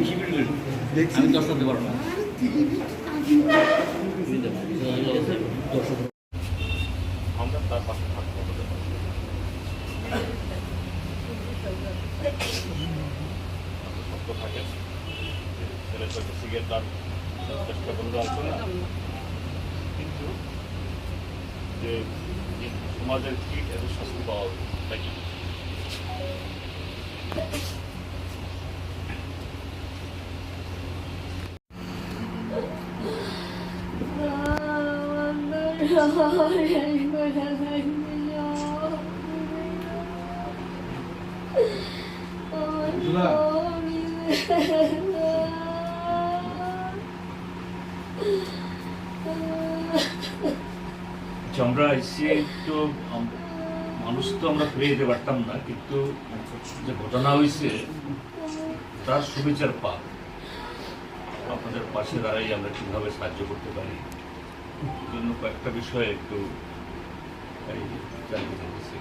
আমি না। আমরা তার পাশে থাকব। শক্ত থাকেন। ছেলেটা তার চেষ্টা করলে আসবে না। কিন্তু যে সমাজের কি এদের শাস্তি পাওয়া উচিত, আমরা এসে তো মানুষ তো আমরা ফিরে যেতে পারতাম না, কিন্তু যে ঘটনা হয়েছে তার সুবিচার পা আপনাদের পাশে দাঁড়াই আমরা কীভাবে সাহায্য করতে পারি? জন্য কয়েকটা বিষয়ে একটু জানতে চাইছি।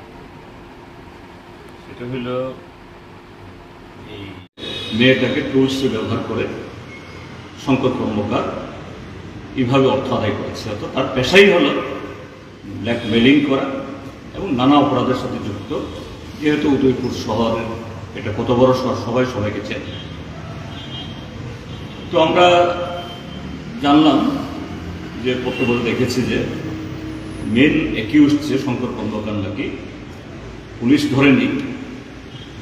সেটা হলো এই মেয়েটাকে টুলসে ব্যবহার করে শঙ্কর কর্মকার এইভাবে অর্থ আদায় করেছে। অর্থাৎ তার পেশাই হলো ব্ল্যাকমেলিং করা এবং নানা অপরাধের সাথে যুক্ত। যেহেতু উদয়পুর শহরের এটা কত বড় শহর, সবাই সবাইকে চেনে। তো আমরা জানলাম যে পত্রপত্র দেখেছি যে মেন অ্যাকিউজ যে শঙ্কর কন্দকার নাকি, পুলিশ ধরেনি।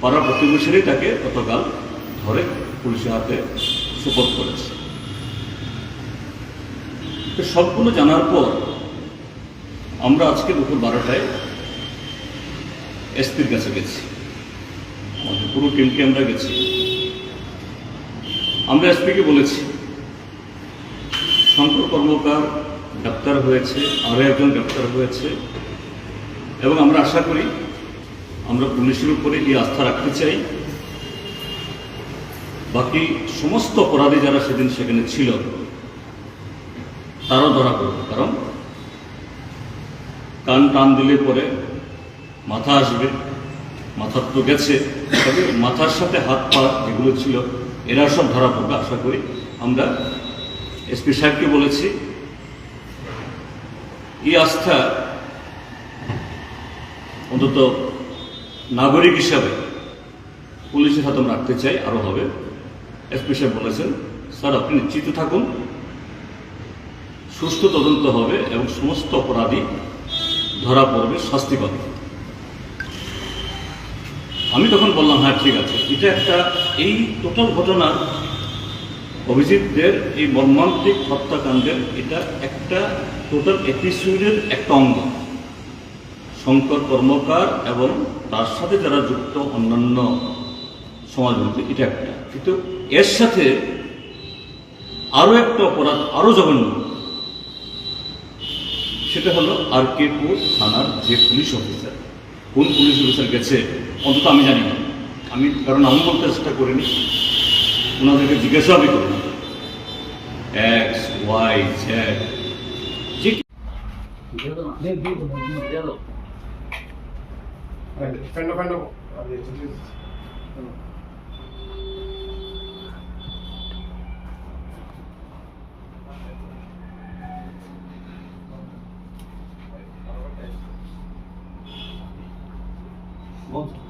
পাড়া প্রতিবেশীরাই তাকে গতকাল ধরে পুলিশের হাতে সুপোর্ট করেছে। তো সবগুলো জানার পর আমরা আজকে দুপুর বারোটায় এসপির কাছে গেছি। আমাদের পুরো টিমকে আমরা গেছি। আমরা এসপিকে বলেছি শঙ্কর কর্মকার গ্রেপ্তার হয়েছে, আরও একজন গ্রেপ্তার হয়েছে। এবং আমরা আশা করি, আমরা পুলিশের উপরে এই আস্থা রাখতে চাই। বাকি সমস্ত অপরাধী যারা সেদিন সেখানে ছিল, তারাও ধরা পড়বে কারণ কান টান দিলে পরে মাথা আসবে মাথার তো গেছে। তবে মাথার সাথে হাত পা যেগুলো ছিল, এরা সব ধরা পড়বে আশা করি আমরা এসপি সাহেবকে বলেছি, এই আস্থা অন্তত নাগরিক হিসাবে পুলিশের হাতে আমরা রাখতে চাই আরও হবে। এসপি সাহেব বলেছেন, স্যার, আপনি নিশ্চিত থাকুন, সুস্থ তদন্ত হবে এবং সমস্ত অপরাধী ধরা পড়বে শাস্তি পাবে। আমি তখন বললাম হ্যাঁ ঠিক আছে। এটা একটা, এই টোটাল ঘটনার অভিজিৎদের এই মর্মান্তিক হত্যাকাণ্ডের এটা একটা টোটাল এপিসোডের একটা অঙ্গ। শঙ্কর কর্মকার এবং তার সাথে যারা যুক্ত অন্যান্য সমাজবন্ধু এটা একটা। কিন্তু এর সাথে আরও একটা অপরাধ আরও জঘন্য, সেটা হলো আর কেপুর থানার যে পুলিশ অফিসার। কোন পুলিশ অফিসার গেছে, অন্তত আমি জানি না। আমি কারণ আমি বলতে চেষ্টা করিনি। ওনাদেরকে জিজ্ঞাসা আমি করি X Y Z friend friend Monster.